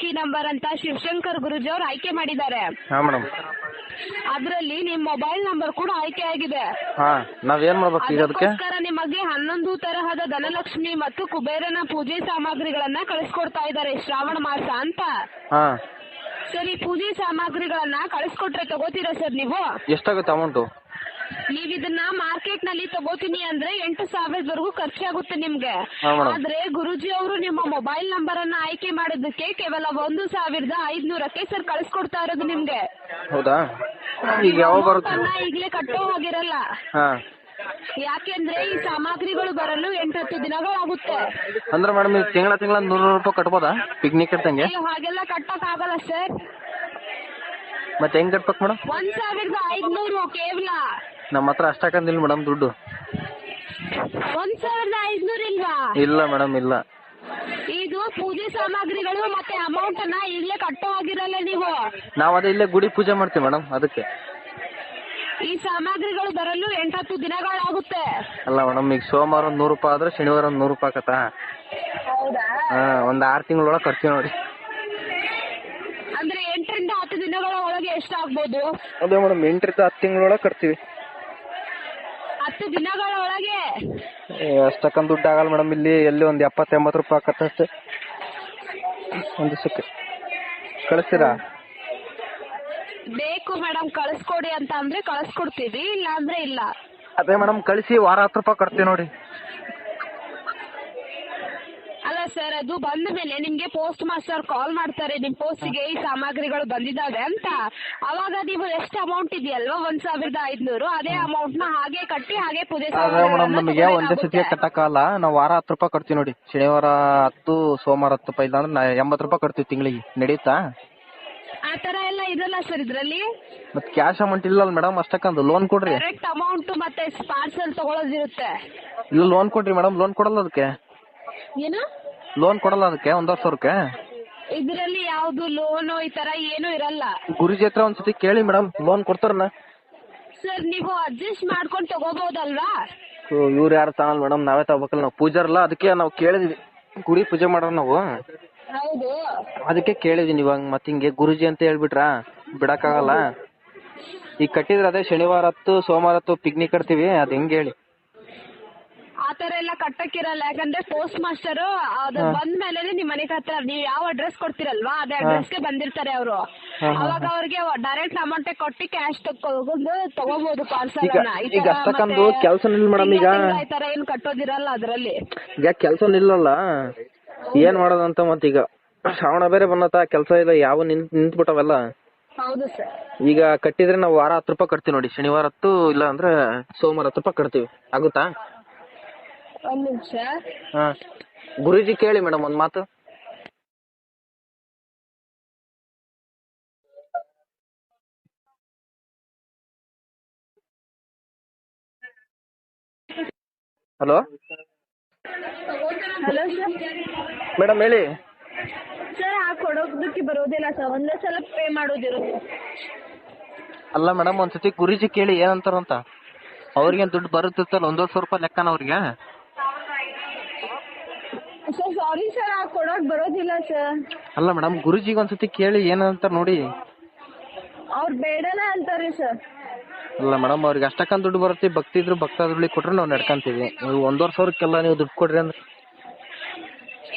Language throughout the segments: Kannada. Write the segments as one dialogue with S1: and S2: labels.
S1: ಕೀ ನಂಬರ್ ಅಂತ ಶಿವಶಂಕರ್ ಗುರುಜಿ ಅವ್ರು ಆಯ್ಕೆ ಮಾಡಿದ್ದಾರೆ.
S2: ಹಾಂ ಮೇಡಮ್
S1: ಅದರಲ್ಲಿ ನಿಮ್ಮ ಮೊಬೈಲ್ ನಂಬರ್ ಕೂಡ ಆಯ್ಕೆ ಆಗಿದೆ.
S2: ಹಾ ನಾವೇನು ಮಾಡ್ಬೇಕು ಈಗ ಅದಕ್ಕೆ?
S1: ಅದಕ್ಕೋಸ್ಕರ ನಿಮಗೆ ಹನ್ನೊಂದು ತರಹದ ಧನಲಕ್ಷ್ಮಿ ಮತ್ತು ಕುಬೇರನ ಪೂಜೆ ಸಾಮಗ್ರಿಗಳನ್ನ ಕಳಿಸ್ಕೊಡ್ತಾ ಇದ್ದಾರೆ ಶ್ರಾವಣ ಮಾಸ ಅಂತ.
S2: ಸರಿ
S1: ಸರ್ ಈ ಪೂಜೆ ಸಾಮಗ್ರಿಗಳನ್ನ ಕಳಿಸ್ಕೊಟ್ರೆ ತಗೋತೀರಾ ಸರ್ ನೀವು?
S2: ಎಷ್ಟಾಗುತ್ತೆ ಅಮೌಂಟು
S1: ನೀವ್ ಇದನ್ನ ಮಾರ್ಕೆಟ್ನಲ್ಲಿ ತಗೋತೀನಿ ಅಂದ್ರೆ ಎಂಟು ಸಾವಿರದವರೆಗೂ ಖರ್ಚಾಗುತ್ತೆ ನಿಮ್ಗೆ. ಆದ್ರೆ ಗುರುಜಿ ಅವರು ನಿಮ್ಮ ಮೊಬೈಲ್ ನಂಬರ್ ಅನ್ನ ಆಯ್ಕೆ ಮಾಡೋದಕ್ಕೆ ಕೇವಲ ಒಂದು ಸಾವಿರದ ಐದ್ನೂರಕ್ಕೆ ಸರ್ ಕಳಿಸ್ಕೊಡ್ತಾ ಇರೋದು ನಿಮ್ಗೆ.
S2: ಹೌದಾ? ಈಗ ಬರುತ್ತೆ?
S1: ಈಗ್ಲೇ ಕಟ್ಟೋ ಹೋಗಿರಲ್ಲ. ಯಾಕೆಂದ್ರೆ ಈ ಸಾಮಗ್ರಿಗಳು ಬರಲು ಎಂಟತ್ತು ದಿನಗಳಾಗುತ್ತೆ
S2: ಅಂದ್ರೆ ಮೇಡಮ್ ತಿಂಗಳ ತಿಂಗಳ ನೂರು ರೂಪಾಯಿ ಕಟ್ಬೋದಾ? ಪಿಕ್ನಿಕ್ ಇರ್ತಂಗೆ
S1: ಹಾಗೆಲ್ಲ ಕಟ್ಟಕ್ ಆಗಲ್ಲ ಸರ್.
S2: ಮತ್ತೆ ಹೆಂಗ್ ಕಟ್ಬೇಕು ಮೇಡಮ್?
S1: ಒಂದ್ ಸಾವಿರದ ಐದ್ನೂರು ಕೇವಲ.
S2: ನಮ್ಮ ಹತ್ರ ಅಷ್ಟಾಕಂದಿಲ್ಲ ಮೇಡಮ್ ದುಡ್ಡು.
S1: ಒಂದ್ ಸಾವಿರದ ಐದ್ನೂರು ಇಲ್ವಾ?
S2: ಇಲ್ಲ ಮೇಡಮ್ ಇಲ್ಲ.
S1: ಇದು ಪೂಜೆ ಸಾಮಗ್ರಿಗಳು ಮತ್ತೆ ಅಮೌಂಟ್ ಅನ್ನ ಈಗ್ಲೇ ಕಟ್ಟೋ ಆಗಿರಲ್ಲ ನೀವು?
S2: ನಾವು ಅದೇ ಇಲ್ಲೇ ಗುಡಿ ಪೂಜೆ ಮಾಡ್ತೀವಿ ಮೇಡಮ್ ಅದಕ್ಕೆ.
S1: ಈ ಸಾಮಗ್ರಿಗಳು ಬರಲು ಎಂಟತ್ತು ದಿನಗಳಾಗುತ್ತೆ.
S2: ಅಲ್ಲ ಮೇಡಮ್ ಈಗ ಸೋಮವಾರ ಒಂದು ನೂರು ರೂಪಾಯಿ ಆದ್ರೆ ಶನಿವಾರ ಒಂದು ನೂರು ರೂಪಾಯಿ ಆಗತ್ತಾ
S1: ಹೌದಾ?
S2: ಹಾಂ ಒಂದು ಆರು ತಿಂಗಳೊಳಗೆ ಕಟ್ತೀವಿ ನೋಡಿ.
S1: ಅಂದ್ರೆ ಎಂಟರಿಂದ ಹತ್ತು ದಿನಗಳ ಒಳಗೆ ಎಷ್ಟಾಗ್ಬೋದು
S2: ಅದೇ ಮೇಡಮ್ ಎಂಟರಿಂದ ಹತ್ತು ತಿಂಗಳೊಳಗೆ ಕಟ್ತೀವಿ.
S1: ಹತ್ತು ದಿನಗಳ ಒಳಗೆ
S2: ಅಷ್ಟಕ್ಕಂದು ದುಡ್ಡು ಆಗಲ್ಲ ಮೇಡಮ್. ಇಲ್ಲಿ ಎಲ್ಲಿ ಒಂದು ಎಪ್ಪತ್ತು ಎಂಬತ್ತು ರೂಪಾಯಿ ಆಗತ್ತೆ ಅಷ್ಟೇ ಒಂದು ದಿವಸಕ್ಕೆ. ಕಳಿಸ್ತೀರಾ?
S1: ಬೇಕು ಮೇಡಮ್ ಕಳಿಸ್ಕೊಡಿ ಅಂತ ಅಂದ್ರೆ ಕಳಿಸ್ಕೊಡ್ತೀವಿ ಇಲ್ಲ ಅಂದ್ರೆ ಇಲ್ಲ.
S2: ಅದೇ ಮೇಡಮ್ ಕಳಿಸಿ ವಾರ ಹತ್ತು ರೂಪಾಯಿ ಕಟ್ತೀವಿ ನೋಡಿ.
S1: ಸರ್ ಅದು ಬಂದ ಮೇಲೆ ನಿಮ್ಗೆ ಪೋಸ್ಟ್ ಮಾಸ್ಟರ್ ಕಾಲ್ ಮಾಡ್ತಾರೆ ನಿಮ್ ಪೋಸ್ಟ್ಗೆ ಈ ಸಾಮಗ್ರಿಗಳು ಬಂದಿದ್ದಾವೆ ಅಂತ. ಅವಾಗ ನೀವು ಎಷ್ಟು ಅಮೌಂಟ್ ಇದೆಯಲ್ವಾ? ಒಂದ್ ಸಾವಿರದ ಐದ್ನೂರು. ಅದೇ ಅಮೌಂಟ್ನ ಹಾಗೆ ಕಟ್ಟಿ ಹಾಗೆ ಪೂಜೆ
S2: ಅದೇ ಮೇಡಮ್ ನಮಗೆ ಒಂದೇ
S1: ಸತಿ
S2: ಸತಿಗೆ ಕಟ್ಟಕ್ಕಾಗಲ್ಲ ನಾವು ವಾರ ಹತ್ತು ರೂಪಾಯಿ ಕಟ್ತೀವಿ ನೋಡಿ. ಶನಿವಾರ ಹತ್ತು ಸೋಮವಾರ ಹತ್ತು ರೂಪಾಯಿ ಇಲ್ಲ ಅಂದ್ರೆ ಎಂಬತ್ತು ರೂಪಾಯಿ ಕಟ್ತೀವಿ ತಿಂಗಳಿಗೆ. ನಡೀತಾ?
S1: ಆ ತರ ಎಲ್ಲ ಇದಲ್ಲ ಸರ್ ಇದ್ರಲ್ಲಿ.
S2: ಮತ್ತೆ ಕ್ಯಾಶ್ ಅಮೌಂಟ್ ಇಲ್ಲ ಮೇಡಮ್ ಅಷ್ಟಕ್ಕಂದು. ಲೋನ್ ಕೊಡ್ರಿ.
S1: ಡೈರೆಕ್ಟ್ ಅಮೌಂಟ್ ಮತ್ತೆ ಪಾರ್ಸಲ್ ತಗೊಳ್ಳೋದಿರುತ್ತೆ
S2: ಇಲ್ಲ ಲೋನ್ ಕೊಡ್ರಿ ಮೇಡಮ್. ಲೋನ್ ಕೊಡಲ್ಲ ಅದಕ್ಕೆ.
S1: ಏನು?
S2: ಲೋನ್ ಕೊಡಲ್ಲ ಅದಕ್ಕೆ? ಒಂದೂವರೆ ಸಾವಿರಕ್ಕೆ?
S1: ಇದರಲ್ಲಿ ಯಾವ್ದು ಲೋನು ಈ ತರ ಏನು ಇರಲ್ಲ.
S2: ಗುರುಜಿ ಹತ್ರ ಒಂದ್ಸತಿ ಕೇಳಿ ಮೇಡಮ್ ಲೋನ್ ಕೊಡ್ತಾರನ
S1: ಸರ್ ನೀವು ಅಡ್ಜಸ್ಟ್ ಮಾಡ್ಕೊಂಡು ತಗೋಬಹುದಲ್ವಾ
S2: ಇವ್ರು ಯಾರು ತಾನಲ್ ಮೇಡಮ್ ನಾವೇ ತಗೋಬೇಕಲ್ಲ ನಾವು ಪೂಜಾರಲ್ಲ ಅದಕ್ಕೆ ನಾವು ಕೇಳಿದ್ವಿ. ಗುಡಿ ಪೂಜೆ ಮಾಡೋರು ನಾವು.
S1: ಹೌದು.
S2: ಅದಕ್ಕೆ ಕೇಳಿದೀನಿ ಇವಾಗ ಮತ್ತೆ ಹಿಂಗೆ ಗುರುಜಿ ಅಂತ ಹೇಳ್ಬಿಟ್ರಾ? ಬಿಡಕ್ಕಾಗಲ್ಲ. ಈಗ ಕಟ್ಟಿದ್ರೆ ಅದೇ ಶನಿವಾರ ಹತ್ತು ಸೋಮವಾರ ಹತ್ತು ಪಿಕ್ನಿಕ್ ಕಟ್ತೀವಿ ಅದು ಹೆಂಗೆ ಹೇಳಿ?
S1: ಆ ತರ ಎಲ್ಲ ಕಟ್ಟಕ್ಕಿರಲ್ಲ. ಯಾಕಂದ್ರೆ ಪೋಸ್ಟ್ ಮಾಸ್ಟರ್ ಅದು ಬಂದ್ಮೇಲೆ ನಿಮ್ ಮನೆ ಹತ್ರ ನೀವ್ ಯಾವ ಅಡ್ರೆಸ್ ಕೊಡ್ತಿರಲ್ವಾ? ಅದೇ ಅಡ್ರೆಸ್ಗೆ ಬಂದಿರ್ತಾರೆ ಅವರು. ಅವಾಗ ಅವ್ರಿಗೆ ಡೈರೆಕ್ಟ್ ಅಮೌಂಟ್ ಕೊಟ್ಟಿ ಕ್ಯಾಶ್ ತಗೊಂಡು ತಗೋಬಹುದು ಪಾರ್ಸಲ್
S2: ಈಗ- ಅಷ್ಟಕ್ಕಂದು ಕೆಲ್ಸ madam ಈಗ.
S1: ತರ ಏನ್ ಕಟ್ಟೋದಿರಲ್ಲ ಅದ್ರಲ್ಲಿ.
S2: ಈಗ ಕೆಲಸ ನಿಲ್ಲಲ್ಲ ಏನ್ ಮಾಡೋದಂತ ಈಗ ಶ್ರಾವಣ ಬೇರೆ ಬಂದತ ಕೆಲಸ ಇಲ್ಲ ಯಾವ ನಿಂತ್ ನಿಂತ್ಬಿಟ್ಟವೆಲ್ಲ.
S1: ಹೌದು ಸರ್
S2: ಈಗ ಕಟ್ಟಿದ್ರೆ ನಾವು ವಾರ ಹತ್ತು ರೂಪಾಯಿ ಕಟ್ತೀವಿ ನೋಡಿ. ಶನಿವಾರ ಹತ್ತು ಇಲ್ಲ ಅಂದ್ರೆ ಸೋಮವಾರ ಹತ್ತು ರೂಪಾಯಿ ಕಟ್ತೀವಿ. ಆಗುತ್ತಾ?
S1: ಒಂದ್ ನಿಮಿಷ.
S2: ಹಾ. ಗುರೂಜಿ ಕೇಳಿ ಮೇಡಮ್ ಒಂದ್ ಮಾತು. ಹಲೋ.
S1: Hello sir.
S2: ಮೇಡಮ್ ಹೇಳಿ.
S1: ಸರ್ ಆ ಕೊಡೋದಕ್ಕೆ ಬರೋದಿಲ್ಲ ಸರ್. ಒಂದೇ ಸಲ ಪೇ ಮಾಡೋದಿರುತ್ತೆ
S2: ಅಲ್ಲ ಮೇಡಮ್ ಒಂದ್ಸತಿ ಗುರೂಜಿ ಕೇಳಿ ಏನಂತಾರಂತ? ಅವ್ರಿಗೆ ದುಡ್ಡು ಬರುತ್ತಿತ್ತಲ್ಲ ಒಂದೂವರೆ ಸಾವಿರ ರೂಪಾಯಿ ಲೆಕ್ಕನ ಅವ್ರಿಗೆ?
S1: ಸರ್ ಸಾರಿ ಸರ್ ಆ ಕೊಡೋಕ್ ಬರೋದಿಲ್ಲ ಸರ್
S2: ಅಲ್ಲ ಮೇಡಮ್ ಗುರುಜಿಗೆ ಒಂದ್ಸತಿ ಕೇಳಿ ಏನಂತ ನೋಡಿ.
S1: ಅವ್ರು ಬೇಡನ ಅಂತಾರೆ ಸರ್
S2: ಅಲ್ಲ ಮೇಡಮ್ ಅವ್ರಿಗೆ ಅಷ್ಟಕ್ಕಂತ ದುಡ್ಡು ಬರುತ್ತೆ ಭಕ್ತಿ ಇದ್ರು ಭಕ್ತಾದ್ರಲ್ಲಿ ಕೊಟ್ರೆ ನಾವು ನಡ್ಕಂತೀವಿ. ನೀವು ಒಂದೂವರೆ ಸಾವಿರಕ್ಕೆಲ್ಲ ನೀವು ದುಡ್ಡು ಕೊಡ್ರಿ ಅಂದ್ರೆ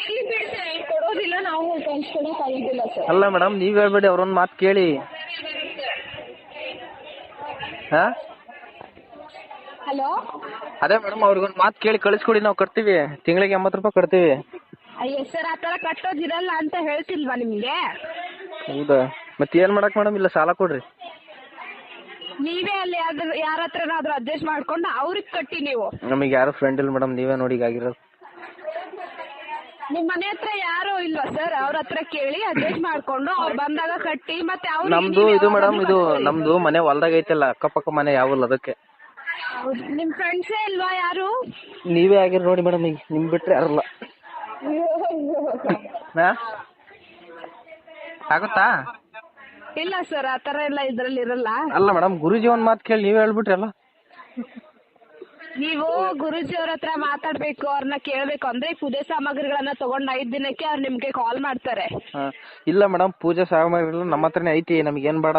S1: ಇಲ್ಲಿ ಬಿಡ್ತಾರೆ ಕೊಡೋದಿಲ್ಲ ನಾವು ಕಳ್ಸ್ಕೊಡಕ್ ಆಗೋದಿಲ್ಲ ಸರ್
S2: ಅಲ್ಲ ಮೇಡಮ್ ನೀವ್ ಹೇಳ್ಬೇಡಿ ಅವ್ರೊಂದ್ ಮಾತು ಕೇಳಿ. ಹಾ?
S1: ಹಲೋ
S2: ಅದೇ ಮೇಡಮ್ ಅವ್ರಿಗೊಂದ್ ಮಾತು ಕೇಳಿ ಕಳಿಸ್ಕೊಡಿ ನಾವು ಕಟ್ತೀವಿ. ತಿಂಗಳಿಗೆ ಎಂಬತ್ತು ರೂಪಾಯಿ ಕಟ್ತೀವಿ.
S1: ಅಯ್ಯೋ ಸರ್ ಆ ಥರ ಕಟ್ಟೋದಿರಲ್ಲ ಅಂತ ಹೇಳ್ತಿಲ್ವಾ ನಿಮಗೆ?
S2: ಹೌದಾ? ಮತ್ತೆ ಏನ್ ಮಾಡಕ್ ಮೇಡಮ್ ಇಲ್ಲ ಸಾಲ ಕೊಡ್ರಿ.
S1: ನೀವೇ ಅಲ್ಲಿ ಯಾವ್ದು ಯಾರ ಹತ್ರನಾದ್ರೂ ಅಡ್ಜಸ್ಟ್ ಮಾಡ್ಕೊಂಡು ಅವ್ರಿಗೆ ಕಟ್ಟಿ ನೀವು.
S2: ನಮಗೆ ಯಾರು ಫ್ರೆಂಡ್ ಇಲ್ಲ ಮೇಡಮ್ ನೀವೇ ನೋಡಿ ಈಗ ಆಗಿರೋದು.
S1: ನಿಮ್ ಮನೆ ಹತ್ರ ಯಾರು ಇಲ್ವಾ ಸರ್ ಅವ್ರ ಹತ್ರ ಕೇಳಿ ಅಡ್ಜಸ್ಟ್ ಮಾಡ್ಕೊಂಡು ಅವ್ರು ಬಂದಾಗ ಕಟ್ಟಿ ಮತ್ತೆ ಅವ್ರಿಗೆ
S2: ನಮ್ದು
S1: ನೀವ್
S2: ಇದು ಮೇಡಮ್ ಇದು. ನಮ್ದು ಮನೆ ಹೊಲ್ದಾಗ ಐತಲ್ಲ ಅಕ್ಕಪಕ್ಕ ಮನೆ ಯಾವಲ್ಲ ಅದಕ್ಕೆ.
S1: ನಿಮ್ ಫ್ರೆಂಡ್ಸೇ ಇಲ್ವಾ ಯಾರು?
S2: ನೀವೇ ಆಗಿರ್ ನೋಡಿ ಮೇಡಮ್ ಈಗ ನಿಮ್ ಬಿಟ್ರೆ ಯಾರಲ್ಲ ಆಗುತ್ತಾ?
S1: ಇಲ್ಲ ಸರ್ ಆ ತರ ಎಲ್ಲ ಇದ್ರಲ್ಲಿ ಇರಲ್ಲ.
S2: ಅಲ್ಲ ಮೇಡಮ್ ಗುರುಜಿ ಒಂದ್ ಮಾತು ಕೇಳಿ ನೀವ್ ಹೇಳ್ಬಿಟ್ರಿ ಅಲ್ಲ
S1: ನೀವು ಗುರುಜಿ ಅವ್ರ ಹತ್ರ ಮಾತಾಡ್ಬೇಕು ಅವ್ರನ್ನ ಕೇಳ್ಬೇಕು. ಅಂದ್ರೆ ಪೂಜೆ ಸಾಮಗ್ರಿಗಳನ್ನ ತಗೊಂಡ್ ಐದ್ ದಿನಕ್ಕೆ ಅವ್ರು ನಿಮ್ಗೆ ಕಾಲ್ ಮಾಡ್ತಾರೆ.
S2: ಹಾ. ಇಲ್ಲ ಮೇಡಮ್ ಪೂಜೆ ಸಾಮಗ್ರಿಗಳು ನಮ್ಮ ಹತ್ರನೇ ಐತಿ ನಮ್ಗೇನ್ ಬೇಡ.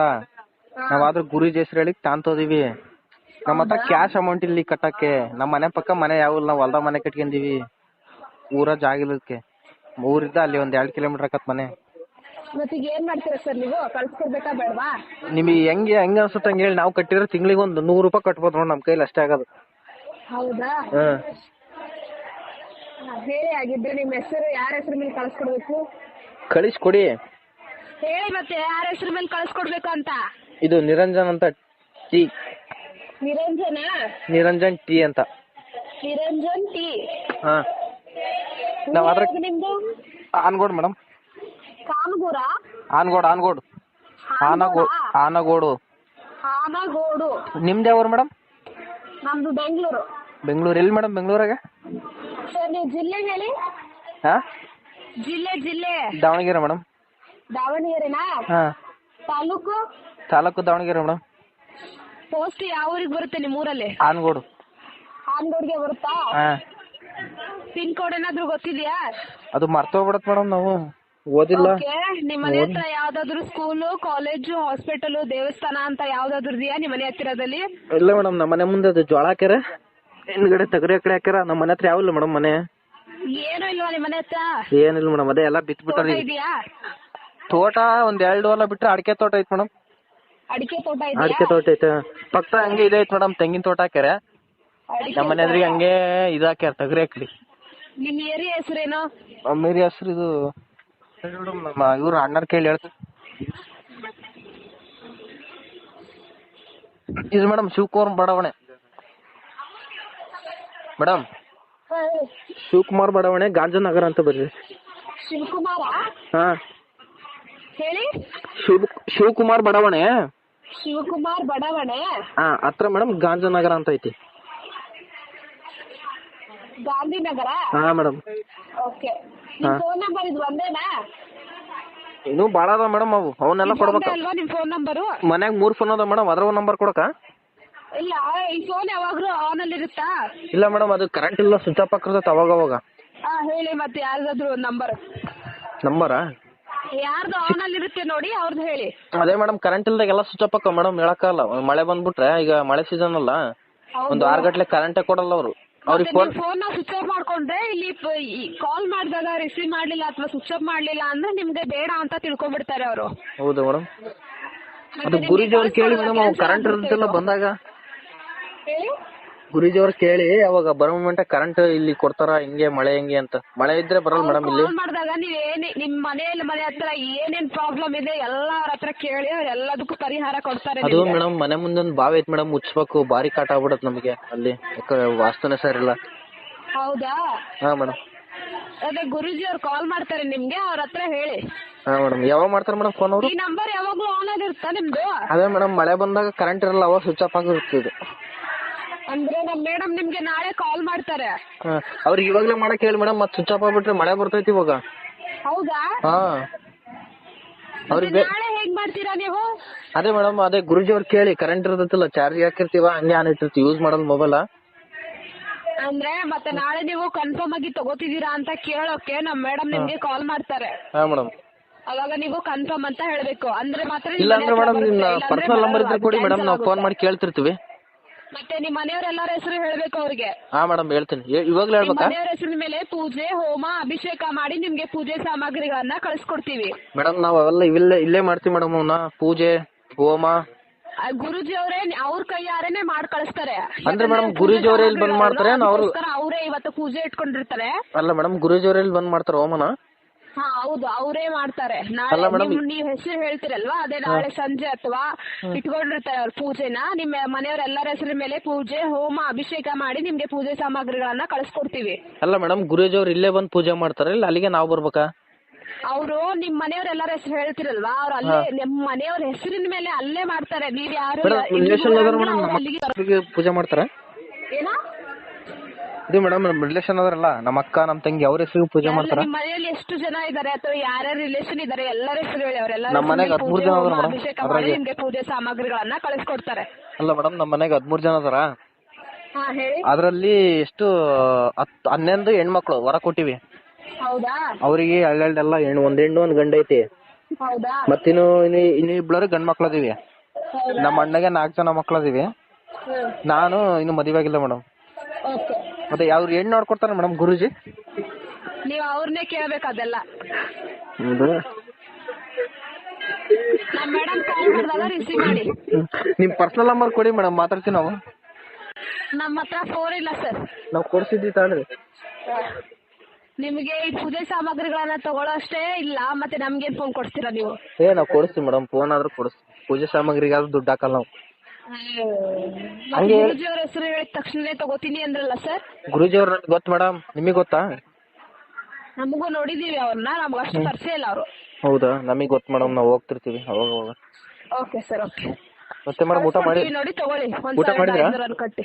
S2: ನಾವಾದ್ರೂ ಗುರುಜಿ ಹೆಸರು ಹೇಳಿ ತಾಂತೋದಿವಿ. ನಮ್ಮ ಹತ್ರ ಕ್ಯಾಶ್ ಅಮೌಂಟ್ ಇಲ್ಲಿ ಕಟ್ಟಕ್ಕೆ. ನಮ್ಮ ಮನೆ ಪಕ್ಕ ಮನೆ ಯಾವ ನಾವು ಹೊಲ್ದ ಮನೆ ಕಟ್ಕೊಂಡಿವಿ ಊರ ಜಾಗ ಇಲ್ಲದಕ್ಕೆ ಊರಿದ್ದ ಅಲ್ಲಿ ಒಂದ್ ಎರಡ್ ಕಿಲೋಮೀಟರ್ ಆಕತ್ ಮನೆ.
S1: ಮತ್ತೀಗ ಏನ್ ಮಾಡ್ತೀರಾ ಸರ್ ನೀವು? ಕಳ್ಸ್ಕೊಡ್ಬೇಕಾ ಬೇಡವಾ?
S2: ನಿಮಗೆ ಹೆಂಗೆ ಹೆಂಗ ಅನ್ಸುತ್ತೆ ಹಂಗೆ ಹೇಳಿ ನಾವು ಕಟ್ಟಿದ್ರೆ ತಿಂಗಳಿಗೆ ಒಂದು ನೂರು ರೂಪಾಯಿ ಕಟ್ಬೋದು ನೋಡಿ ನಮ್ಮ ಕೈಲಿ ಅಷ್ಟೇ ಆಗೋದು.
S1: ಹೌದಾ? ಹಾ, ಹೇಳಿ ಆಗಿದ್ರೆ ನಿಮ್ ಹೆಸರು ಯಾರ ಹೆಸರು ಮೇಲೆ ಕಳ್ಸ್ಕೊಡ್ಬೇಕು?
S2: ಕಳಿಸ್ಕೊಡಿ.
S1: ಹೇಳಿ ಮತ್ತೆ ಯಾರ ಹೆಸರು ಮೇಲೆ ಕಳ್ಸ್ಕೊಡ್ಬೇಕು ಅಂತ?
S2: ಇದು ನಿರಂಜನ್ ಅಂತ ಟೀ.
S1: ನಿರಂಜನ?
S2: ನಿರಂಜನ್ ಟೀ ಅಂತ.
S1: ನಿರಂಜನ್ ಟಿ.
S2: ಹಾ. ನಾವ್ ಅದ್ರ
S1: ನಿಮ್ದು?
S2: ಆನ್ಗೋಡ್ ಮೇಡಮ್.
S1: ಕಾಮಗೂರ
S2: ಆನ್ಗೋಡ್ ಆನ್ಗೋಡ್. ಆನಗೋಡ್? ಆನಗೋಡು.
S1: ಆನಗೋಡು.
S2: ನಿಮ್ದು ಯಾವ್ರು ಮೇಡಮ್?
S1: ನಮ್ದು ಬೆಂಗಳೂರು.
S2: ಬೆಂಗಳೂರು. ಎಲ್ಲಿ ಮೇಡಮ್ ಬೆಂಗಳೂರಾಗ?
S1: ಸರ್ ನೀವು ಜಿಲ್ಲೆ ಹೇಳಿ?
S2: ಹಾ?
S1: ಜಿಲ್ಲೆ ಜಿಲ್ಲೆ.
S2: ದಾವಣಗೆರೆ ಮೇಡಮ್.
S1: ದಾವಣಗೆರೆನಾ?
S2: ಹಾ.
S1: ತಾಲೂಕು?
S2: ತಾಲೂಕು ದಾವಣಗೆರೆ ಮೇಡಮ್.
S1: ಪೋಸ್ಟ್ ಯಾವ ಊರಿಗೆ ಬರುತ್ತೆ ನಿಮ್ಮ ಊರಲ್ಲಿ
S2: ಆನ್ಗೋಡು.
S1: ಆನ್ಗೋಡ್ಗೆ ಬರುತ್ತಾ?
S2: ಹಾ.
S1: ಪಿನ್ ಕೋಡ್ ಏನಾದ್ರು ಗೊತ್ತಿದ್ಯಾ?
S2: ಅದು ಮರ್ತೋಗ್ಬಿಡತ್ ಮೇಡಮ್ ನಾವು. ಓದಿಲ್ಲ.
S1: ಓಕೆ ನಿಮ್ಮ ಮನೆ ಹತ್ರ ಯಾವ್ದಾದ್ರು ಸ್ಕೂಲು ಕಾಲೇಜು ಹಾಸ್ಪಿಟಲ್ ದೇವಸ್ಥಾನ ಅಂತ ಯಾವ್ದಾದ್ರು ಇದೆಯಾ ನಿಮ್ಮ ಮನೆ ಹತ್ತಿರದಲ್ಲಿ?
S2: ಇಲ್ಲ ಮೇಡಮ್ ನಮ್ಮ ಮನೆ ಮುಂದೆ ಅದು ಜೋಳ ಹಾಕ್ಯಾರ. ಹಿಂದ್ಗಡೆ ತಗರಿ ಕಡೆ ಹಾಕ್ಯಾರ. ನಮ್ಮ ಮನೆ ಹತ್ರ ಯಾವಿಲ್ಲ ಮೇಡಮ್ ಮನೆ.
S1: ಏನು ಇಲ್ವಾ ನಿಮ್ಮ ಮನೆ ಹತ್ರ?
S2: ಏನಿಲ್ಲ ಮೇಡಮ್ ಅದೇ ಎಲ್ಲ ಬಿತ್
S1: ತೋಟ ಇದೆಯಾ?
S2: ತೋಟ ಒಂದ್ ಎರಡು ಹೊಲ ಬಿಟ್ರೆ ಅಡಿಕೆ ತೋಟ ಐತ್ ಮೇಡಮ್
S1: ಅಡಿಕೆ ತೋಟ
S2: ಅಡಿಕೆ
S1: ಇದೆಯಾ
S2: ತೋಟ ಐತೆ. ಪಕ್ಕ ಹಂಗೆ ಇದೆ ಐತ್ ಮೇಡಮ್ ತೆಂಗಿನ ತೋಟ ಹಾಕ್ಯಾರ.
S1: ಅಡಿಕೆ
S2: ನಮ್ಮ ಮನೆ ಹಂಗೆ ಇದು ಹಾಕ್ಯಾರ ತಗರಿ ಹಾಕ್ಲಿ
S1: ನಿಮ್ಮ ಏರಿಯಾ ಹೆಸರೇನು?
S2: ಏರಿಯಾ ಹೆಸರು ಇದು ಹೇಳಿ ಮೇಡಮ್ ನಮ್ಮ ಇವ್ರು ಅಣ್ಣರ್ ಕೇಳಿ ಹೇಳ್ತೀನಿ ಇದು ಮೇಡಮ್ ಶಿವಕುಮಾರ್ ಬಡಾವಣೆ. ಮೇಡಮ್ ಶಿವಕುಮಾರ್ ಬಡಾವಣೆ ಗಾಂಜನಗರ ಅಂತ ಬರ್ರಿ.
S1: ಶಿವಕುಮಾರ?
S2: ಹಾ.
S1: ಹೇಳಿ.
S2: ಶಿವ ಶಿವಕುಮಾರ್ ಬಡಾವಣೆ.
S1: ಶಿವಕುಮಾರ್ ಬಡಾವಣೆ?
S2: ಹಾ ಹತ್ರ ಮೇಡಮ್ ಗಾಂಜನಗರ ಅಂತ ಐತಿ.
S1: ಗಾಂಧಿನಗರ?
S2: ಹಾ ಮೇಡಮ್
S1: ಓಕೆ ನಿಮ್
S2: ಹಾ.
S1: ಫೋನ್ ನಂಬರ್ ಇದು ಒಂದೇನಾ?
S2: ಇನ್ನೂ ಭಾಳ ಅದಾವ ಮೇಡಮ್ ಅವು. ಅವನ್ನೆಲ್ಲ
S1: ಇದು ಒಂದೇ
S2: ಕೊಡ್ಬೇಕು?
S1: ಅಲ್ವಾ ನಿಮ್ ಫೋನ್ ನಂಬರು
S2: ಮನ್ಯಾಗ ಮೂರ್ ಫೋನ್ ಅದಾವ ಮೇಡಮ್ ಅದ್ರ ನಂಬರ್ ಕೊಡಕ
S1: ಇಲ್ಲ ಈ ಫೋನ್ ಯಾವಾಗ್ಲೂ ಆನ್ ಅಲ್ಲಿ ಇರುತ್ತಾ?
S2: ಇಲ್ಲ ಮೇಡಮ್ ಅದು ಕರೆಂಟ್ ಇಲ್ಲ ಸ್ವಿಚ್ ಆಫ್ ಹಾಕಿರ್ತೈತೆ ಅವಾಗ ಅವಾಗ.
S1: ಹಾ ಹೇಳಿ ಮತ್ತೆ ಯಾರ್ದಾದ್ರು ನಂಬರ್
S2: ನಂಬರಾ
S1: ಯಾರ್ದು ಆನ್ ಅಲ್ಲಿ ಇರುತ್ತೆ ನೋಡಿ ಅವ್ರದ್ದು ಹೇಳಿ.
S2: ಅದೇ ಮೇಡಮ್ ಕರೆಂಟ್ ಇಲ್ದಾಗೆಲ್ಲ ಸ್ವಿಚ್ ಆಫ್ ಹಾಕ ಮೇಡಮ್ ಹೇಳಕ್ಕಾಗಲ್ಲ ಮಳೆ ಬಂದ್ಬಿಟ್ರೆ ಈಗ ಮಳೆ ಸೀಸನ್ ಅಲ್ಲ. ಒಂದು ಆರು ಗಂಟ್ಲೆ ಕರೆಂಟೇ ಕೊಡಲ್ಲ ಅವರು. ಅವ್ರಿಗೆ ಫೋನ್
S1: ಫೋನ್ನ ಸ್ವಿಚ್ ಆಫ್ ಮಾಡ್ಕೊಂಡ್ರೆ ಇಲ್ಲಿ ಕಾಲ್ ಮಾಡಿದಾಗ ರಿಸೀವ್ ಮಾಡ್ಲಿಲ್ಲ ಅಥವಾ ಸ್ವಿಚ್ ಆಫ್ ಮಾಡ್ಲಿಲ್ಲ ಅಂದ್ರೆ ನಿಮ್ಗೆ ಬೇಡ ಅಂತ ತಿಳ್ಕೊಂಡ್ಬಿಡ್ತಾರೆ ಅವರು.
S2: ಹೌದು ಮೇಡಮ್ ಅದು ಗುರುಜಿ ಅವ್ರು ಕೇಳಿ ಮೇಡಮ್ ಅವ್ ಕರೆಂಟ್ ಇರುತ್ತಲ್ಲ ಬಂದಾಗ? ಗುರುಜಿ ಅವ್ರು ಕೇಳಿ ಅವಾಗ ಬರೋ ಮೂಮೆಂಟ್ ಕರೆಂಟ್ ಇಲ್ಲಿ ಕೊಡ್ತಾರ? ಹಿಂಗೆ ಮಳೆ ಹೆಂಗೆ ಅಂತ. ಮಳೆ ಇದ್ರೆ ಬರಲ್ಲ ಮೇಡಮ್ ಇಲ್ಲಿ.
S1: ಮಾಡಿದಾಗ ನೀವ್ ಏನು ನಿಮ್ ಮನೆಯಲ್ಲಿ ಮನೆ ಹತ್ರ ಏನೇನ್ ಪ್ರಾಬ್ಲಮ್ ಇದೆ ಎಲ್ಲ ಅವ್ರ ಹತ್ರ ಕೇಳಿ ಅವ್ರು ಎಲ್ಲದಕ್ಕೂ ಪರಿಹಾರ ಕೊಡ್ತಾರೆ
S2: ಅದು
S1: ನಿಮ್ಗೆ.
S2: ಮೇಡಮ್ ಮನೆ ಮುಂದೆ ಒಂದು ಬಾವಿ ಐತ್ ಮೇಡಮ್ ಮುಚ್ಚಬೇಕು ಬಾರಿ ಕಾಟ ಆಗ್ಬಿಡತ್ ನಮಗೆ ಅಲ್ಲಿ. ಯಾಕೆ ವಾಸ್ತುನೇ ಸರಿಲ್ಲ
S1: ಹೌದಾ?
S2: ಹಾ ಮೇಡಮ್
S1: ಅದೇ ಗುರುಜಿ ಅವ್ರು ಕಾಲ್ ಮಾಡ್ತಾರೆ ನಿಮ್ಗೆ ಅವ್ರ ಹತ್ರ ಹೇಳಿ.
S2: ಹಾ ಮೇಡಮ್ ಯಾವಾಗ ಮಾಡ್ತಾರೆ ಮೇಡಮ್ ಫೋನ್ ಅವರು?
S1: ಈ ನಂಬರ್ ಯಾವಾಗ್ಲೂ ಆನ್ ಆಗಿರುತ್ತಾ ನಿಮ್ದು?
S2: ಅದೇ ಮೇಡಮ್ ಮಳೆ ಬಂದಾಗ ಕರೆಂಟ್ ಇರಲ್ಲ ಅವಾಗ ಸ್ವಿಚ್ ಆಫ್ ಆಗಿರ್ತದೆ
S1: ಅಂದ್ರೆ ನಮ್ ಮೇಡಮ್ ನಿಮ್ಗೆ ನಾಳೆ ಕಾಲ್ ಮಾಡ್ತಾರೆ.
S2: ಹಾ ಅವ್ರಿಗೆ ಇವಾಗ್ಲೇ ಮಾಡಕ್ ಹೇಳಿ ಮೇಡಮ್ ಮತ್ತೆ ಸ್ವಿಚ್ ಆಫ್ ಆಗ್ಬಿಟ್ರೆ ಮಳೆ ಬರ್ತೈತಿ ಇವಾಗ.
S1: ಹೌದಾ?
S2: ಹಾ. ಅವ್ರಿಗೆ
S1: ನಾಳೆ ಹೇಗ್ ಮಾಡ್ತೀರಾ ನೀವು?
S2: ಅದೇ ಮೇಡಮ್ ಅದೇ ಗುರುಜಿ ಅವ್ರು ಕೇಳಿ ಕರೆಂಟ್ ಇರತ್ತಲ್ಲ ಚಾರ್ಜ್ ಹಾಕಿರ್ತೀವ ಹಂಗೆ ಆನ್ ಇಟ್ಟಿರ್ತೀವಿ ಯೂಸ್ ಮಾಡಲ್ ಮೊಬೈಲ್
S1: ಅಂದ್ರೆ ಮತ್ತೆ ನಾಳೆ ನೀವು ಕನ್ಫರ್ಮ್ ಆಗಿ ತಗೋತಿದೀರಾ ಅಂತ ಕೇಳೋಕೆ ನಮ್ ಮೇಡಮ್ ನಿಮ್ಗೆ ಕಾಲ್ ಮಾಡ್ತಾರೆ.
S2: ಹಾ ಮೇಡಮ್.
S1: ಅವಾಗ ನೀವು ಕನ್ಫರ್ಮ್ ಅಂತ ಹೇಳ್ಬೇಕು. ಅಂದ್ರೆ ಮಾತ್ರ
S2: ಇಲ್ಲ ಅಂದ್ರೆ ಮೇಡಮ್ ನಿಮ್ ಪರ್ಸನಲ್ ನಂಬರ್ ಇದ್ರೆ ಕೊಡಿ ಮೇಡಮ್ ನಾವು ಫೋನ್ ಮಾಡಿ ಕೇಳ್ತಿರ್ತೀವಿ.
S1: ಮತ್ತೆ ನಿಮ್ ಮನೆಯವರೆಲ್ಲರ ಹೆಸರು ಹೇಳ್ಬೇಕು ಅವ್ರಿಗೆ.
S2: ಹಾ ಮೇಡಮ್ ಹೇಳ್ತೀನಿ. ಏ- ಇವಾಗ್ಲೇ
S1: ನಿಮ್
S2: ಹೇಳ್ಬೇಕಾ?
S1: ಮನೆಯವರ ಹೆಸರಿನ ಮೇಲೆ ಪೂಜೆ ಹೋಮ ಅಭಿಷೇಕ ಮಾಡಿ ನಿಮ್ಗೆ ಪೂಜೆ ಸಾಮಗ್ರಿಗಳನ್ನ ಕಳ್ಸಿಕೊಡ್ತೀವಿ.
S2: ಮೇಡಮ್ ನಾವ್ ಅವೆಲ್ಲ ಇಲ್ಲೇ ಇಲ್ಲೇ ಮಾಡ್ತೀವಿ ಮೇಡಮ್ ಅವನ್ನ ಪೂಜೆ ಹೋಮ.
S1: ಆ ಗುರುಜಿ ಅವರೇ ಅವ್ರ ಕೈಯಾರೇನೆ ಮಾಡ್ ಕಳಿಸ್ತಾರೆ.
S2: ಅಂದ್ರೆ ಮೇಡಮ್ ಗುರುಜಿ ಅವರೇ ಇಲ್ಲಿ ಬಂದ್ ಮಾಡ್ತಾರೆ, ಏನ್ ಅವ್ರು-
S1: ಅವರೇ ಇವತ್ತು ಪೂಜೆ ಇಟ್ಕೊಂಡಿರ್ತಾರೆ.
S2: ಅಲ್ಲ ಮೇಡಮ್ ಗುರುಜಿ ಅವರೇ ಇಲ್ಲಿ ಬಂದ್ ಮಾಡ್ತಾರೆ ಹೋಮನ?
S1: ಹಾ ಹೌದು ಅವರೇ ಮಾಡ್ತಾರೆ.
S2: ಅಲ್ಲ
S1: ನಾಳೆ
S2: madam,
S1: ನಿಮ್ ನೀವ್ ಹೆಸರು ಹೇಳ್ತಿರಲ್ವಾ? ಅದೇ ನಾಳೆ ಸಂಜೆ ಅಥವಾ ಇಟ್ಕೊಂಡಿರ್ತಾರೆ ಅವ್ರ ಪೂಜೆನ. ನಿಮ್ಮ ಮನೆಯವ್ರ ಎಲ್ಲರ ಹೆಸರ ಮೇಲೆ ಪೂಜೆ ಹೋಮ ಅಭಿಷೇಕ ಮಾಡಿ ನಿಮ್ಗೆ ಪೂಜೆ ಸಾಮಗ್ರಿಗಳನ್ನ ಕಳ್ಸಿಕೊಡ್ತೀವಿ.
S2: ಅಲ್ಲ ಮೇಡಮ್ ಗುರೂಜಿ ಅವ್ರು ಇಲ್ಲೇ ಬಂದ್ ಪೂಜೆ ಮಾಡ್ತಾರೆ ಇಲ್ಲ ಅಲ್ಲಿಗೆ ನಾವ್ ಬರ್ಬೇಕಾ?
S1: ಅವರು ನಿಮ್ ಮನೆಯವ್ರ ಎಲ್ಲರ ಹೆಸರು ಹೇಳ್ತಿರಲ್ವಾ? ಅವ್ರ ಅಲ್ಲೇ ನಿಮ್ ಮನೆಯವ್ರ ಹೆಸರಿನ ಮೇಲೆ ಅಲ್ಲೇ ಮಾಡ್ತಾರೆ. ನೀವ್ ಯಾರು
S2: ಮೇಡಮ್
S1: ಇಲ್ಲಿ
S2: ರಿಲೇಷನ್ ಅದಾರ ಮೇಡಮ್
S1: ಅವ್ರು ಅಲ್ಲಿಗೆ
S2: ಅಕ್ಕಗೆ ಪೂಜೆ ಮಾಡ್ತಾರ? ಇದು ಮೇಡಮ್ ನಮ್ ರಿಲೇಷನ್ ಅದಾರಲ್ಲ ನಮ್ಮ ಅಕ್ಕ ನಮ್ಮ ತಂಗಿ ಅವ್ರ ಹೆಸರು ಪೂಜೆ ಮಾಡ್ತಾರ.
S1: ನಿಮ್ ಮನೆಯಲ್ಲಿ ಎಷ್ಟು ಜನ ಇದ್ದಾರೆ ಅಥವಾ ಯಾರ್ಯಾರ ರಿಲೇಷನ್ ಇದ್ದಾರೆ ಎಲ್ಲರ ಹೆಸರು ಹೇಳಿ ಅವರೆಲ್ಲ
S2: ನಮ್ ಮನೆಗೆ ಹದ್ಮೂರ್ ಜನ ಅದಾರ ಮೇಡಮ್
S1: ಅಭಿಷೇಕ
S2: ಅದ್ರಾಗೆ.
S1: ಮಾಡಿ ನಿಮ್ಗೆ ಪೂಜೆ ಸಾಮಗ್ರಿಗಳನ್ನ ಕಳಿಸ್ಕೊಡ್ತಾರೆ.
S2: ಅಲ್ಲ ಮೇಡಮ್ ನಮ್ಮ ಮನೆಗೆ ಹದ್ಮೂರ್ ಜನ ಅದಾರ.
S1: ಹಾ ಹೇಳಿ.
S2: ಅದರಲ್ಲಿ ಎಷ್ಟು ಹತ್ತು ಹನ್ನೊಂದು ಹೆಣ್ಮಕ್ಳು ವರ ಕೊಟ್ಟಿವಿ.
S1: ಹೌದಾ?
S2: ಅವರಿಗೆ ಎರಡೆರಡೆಲ್ಲ ಹೆಣ್ಣು ಒಂದ್ ಹೆಣ್ಣು ಒಂದ್ ಗಂಡ ಐತಿ.
S1: ಹೌದಾ?
S2: ಮತ್ತಿನ್ನು ಇನ್ನು ಇನ್ನು ಇಬ್ಬರು ಗಂಡ್ ಮಕ್ಳು ಅದೀವಿ
S1: ಹೌದಾ?
S2: ನಮ್ಮ ಅಣ್ಣಗೆ ನಾಲ್ಕು ಜನ ಮಕ್ಳು ಅದೀವಿ
S1: ಹ್ಮ್.
S2: ನಾನು ಇನ್ನು ಮದುವೆ ಆಗಿಲ್ಲ ಮೇಡಮ್
S1: ಓಕೆ.
S2: ಮತ್ತೆ ಅವ್ರು ಹೆಣ್ಣು ನೋಡ್ಕೊಡ್ತಾರ ಮೇಡಮ್ ಗುರುಜಿ?
S1: ನೀವು ಅವ್ರನ್ನೇ ಕೇಳ್ಬೇಕು ಅದೆಲ್ಲ. ನಮ್ಮ ಮೇಡಮ್ ಕಾಲ್ ಮಾಡಿದಾಗ ರಿಸೀವ್ ಮಾಡಿ.
S2: ನಿಮ್ ಪರ್ಸನಲ್ ನಂಬರ್ ಕೊಡಿ ಮೇಡಮ್ ಮಾತಾಡ್ತೀವಿ ನಾವು.
S1: ನಮ್ಮ ಹತ್ರ ಫೋನ್ ಇಲ್ಲ ಸರ್
S2: ನಾವು ಕೊಡ್ಸಿದ್ವಿ ತಾಳ್ರಿ
S1: ನಿಮಗೆ ಈ ಪೂಜೆ ಸಾಮಗ್ರಿಗಳನ್ನ ತಗೊಳ್ಳೋ ಅಷ್ಟೇ ಇಲ್ಲ ಮತ್ತೆ ನಮ್ಗೆ ಫೋನ್ ಕೊಡ್ತೀರಾ ನೀವು?
S2: ಏ ನಾವು ಕೊಡಿಸ್ತೀವಿ ಮೇಡಮ್ ಫೋನ್ ಆದ್ರೂ ಕೊಡಿಸ್ತೀವಿ ಪೂಜೆ ಸಾಮಗ್ರಿಗಾದ್ರೂ ದುಡ್ಡು ಹಾಕಲ್ಲ ನಾವು. ಹಂಗೆ ಹೇಳಿ-
S1: ಗುರುಜಿ ಅವ್ರ ಹೆಸರು ಹೇಳಿದ ತಕ್ಷಣನೇ ತಗೋತೀನಿ ಅಂದ್ರಲ್ಲ ಸರ್?
S2: ಗುರುಜಿ ಅವ್ರು ನಮ್ಗೆ ಗೊತ್ತು ಮೇಡಮ್ ನಿಮಗೆ ಗೊತ್ತಾ?
S1: ನಮಗೂ ನೋಡಿದೀವಿ ಅವ್ರನ್ನ ನಮ್ಗೆ ಅಷ್ಟು ಪರಿಚಯ ಇಲ್ಲ ಅವರು.
S2: ಹೌದಾ? ನಮಗೆ ಗೊತ್ತು ಮೇಡಮ್ ನಾವು ಹೋಗ್ತಿರ್ತೀವಿ ಅವಾಗ ಅವಾಗ.
S1: Okay sir okay.
S2: ಮತ್ತೆ ಮೇಡಮ್ ಊಟ ಮಾಡಿ
S1: ನೋಡಿ ತಗೊಳ್ಳಿ. ಒಂದ್
S2: ಊಟ ಮಾಡಿದ್ರಾ?
S1: ಕಟ್ಟಿ.